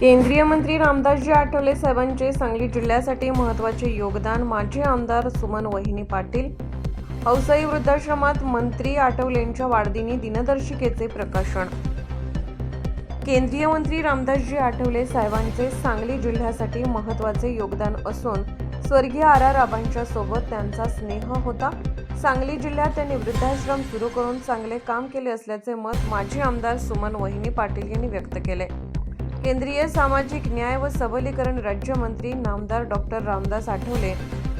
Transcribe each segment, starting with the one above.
केंद्रीय मंत्री रामदासजी आठवले साहेबांचे सांगली जिल्ह्यासाठी महत्त्वाचे योगदान माजी आमदार सुमन वहिनी पाटील औसाई वृद्धाश्रमात मंत्री आठवलेंच्या वाढदिनी दिनदर्शिकेचे प्रकाशन. केंद्रीय मंत्री रामदासजी आठवले साहेबांचे सांगली जिल्ह्यासाठी महत्त्वाचे योगदान असून स्वर्गीय आर आर आबांच्या सोबत त्यांचा स्नेह होता. सांगली जिल्ह्यात त्यांनी वृद्धाश्रम सुरू करून चांगले काम केले असल्याचे मत माजी आमदार सुमन वहिनी पाटील यांनी व्यक्त केले. केंद्रीय सामाजिक न्याय व सबलीकरण राज्यमंत्री नामदार डॉक्टर रामदास आठवले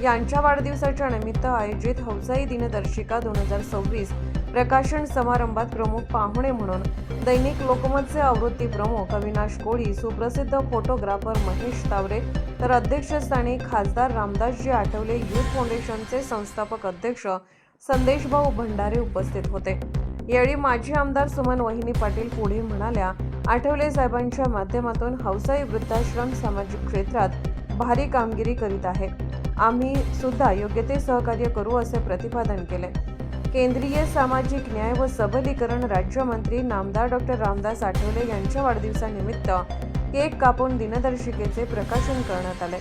यांच्या वाढदिवसाच्या निमित्त आयोजित हौसाई दिनदर्शिका दोन हजार सव्वीस प्रकाशन समारंभात प्रमुख पाहुणे म्हणून दैनिक लोकमतचे आवृत्ती प्रमुख अविनाश कोळी सुप्रसिद्ध फोटोग्राफर महेश तावरे तर अध्यक्षस्थानी खासदार रामदासजी आठवले यूथ फाउंडेशनचे संस्थापक अध्यक्ष संदेशभाऊ भंडारे उपस्थित होते. यावेळी माजी आमदार सुमन वहिनी पाटील पुढे म्हणाल्या आठवले साहेबांच्या माध्यमातून हौसाई वृद्धाश्रम सामाजिक क्षेत्रात भारी कामगिरी करीत आहे. आम्ही सुद्धा योग्य ते सहकार्य करू असे प्रतिपादन केले. केंद्रीय सामाजिक न्याय व सबलीकरण राज्यमंत्री नामदार डॉक्टर रामदास आठवले यांच्या वाढदिवसानिमित्त केक कापून दिनदर्शिकेचे प्रकाशन करण्यात आले.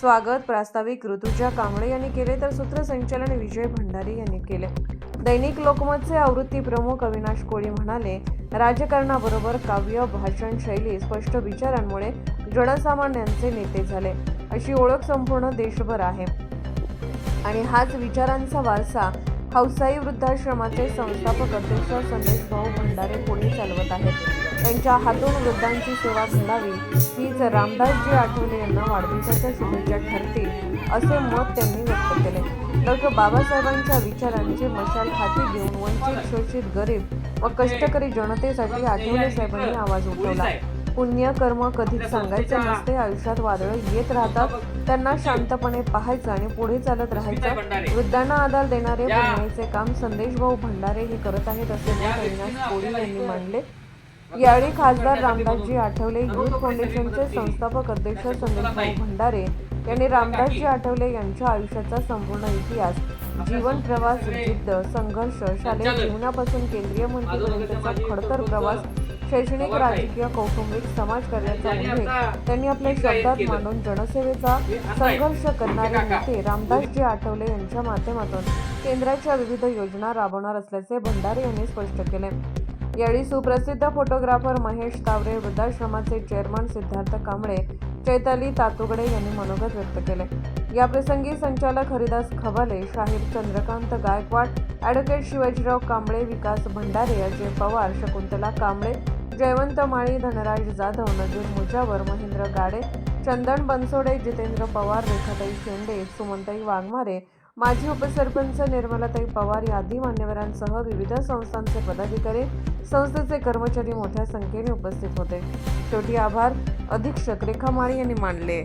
स्वागत प्रास्ताविक ऋतुजा कांबळे यांनी केले तर सूत्रसंचालन विजय भंडारी यांनी केले. दैनिक लोकमतचे आवृत्ती प्रमुख अविनाश कोळी म्हणाले राजकारणाबरोबर काव्य भाषण शैली स्पष्ट विचारांमुळे जनसामान्यांचे नेते झाले. अशी ओळख संपूर्ण देशभर आहे. आणि हाच विचारांचा वारसा हौसाई वृद्धाश्रमाचे संस्थापक अध्यक्ष संदेश भाऊ भंडारे पुढे चालवत आहेत. त्यांच्या हातून वृद्धांची सेवा घडावी हीच रामदासजी आठवले यांना वाढदिवसाच्या शुभेच्छा ठरतील असे मत त्यांनी व्यक्त केले. डॉक्टर बाबासाहेबांच्या विचारांची मशाल हाती घेऊन वंचित शोषित गरीब व कष्टकरी जनतेसाठी आठवले साहेबांनी आवाज उठवला. पुण्य कर्म कधीच सांगायचे नसते आयुष्यात वादळ येत राहतात. त्यांना शांतपणे पाहायचं आणि पुढे चालत राहायचं. वृद्धांना आधार देणारे न्यायाचे काम संदेश भाऊ भंडारे हे करत आहेत असे मत अविनाश कोळी यांनी मांडले. यावेळी खासदार रामदासजी आठवले युथ फाउंडेशनचे संस्थापक अध्यक्ष संदेश भाऊ भंडारे यांनी रामदासजी आठवले यांच्या आयुष्याचा संपूर्ण इतिहास जीवन प्रवास जिद्द संघर्ष शालेय जीवनापासून केंद्रीय मंत्रीपर्यंतचा खडतर प्रवास शैक्षणिक राजकीय कौटुंबिक समाजकार्याचा उल्लेख त्यांनी आपल्या शब्दात मांडून जनसेवेचा संघर्ष करणारे नेते रामदासजी आठवले यांच्या माध्यमातून केंद्राच्या विविध योजना राबवणार असल्याचे भंडारे यांनी स्पष्ट केले. यावेळी सुप्रसिद्ध फोटोग्राफर महेश तावरे वृद्धाश्रमाचे चेअरमन सिद्धार्थ कांबळे चैताली तातुगडे यांनी मनोगत व्यक्त केले. याप्रसंगी संचालक हरिदास खबाले शाहीर चंद्रकांत गायकवाड ॲडव्होकेट शिवाजीराव कांबळे विकास भंडारे अजय पवार शकुंतला कांबळे जयवंत माळी धनराज जाधव नजीर मुजावर महेंद्र गाडे चंदन बनसोडे जितेंद्र पवार रेखाताई शेंडे सुमंताई वाघमारे माजी उपसरपंच निर्मलाताई पवार आदी मान्यवरांसह विविध संस्थांचे पदाधिकारी संस्थेचे कर्मचारी मोठ्या संख्येने उपस्थित होते. शेवटी आभार. अधीक्षक रेखा माळी यांनी मानले.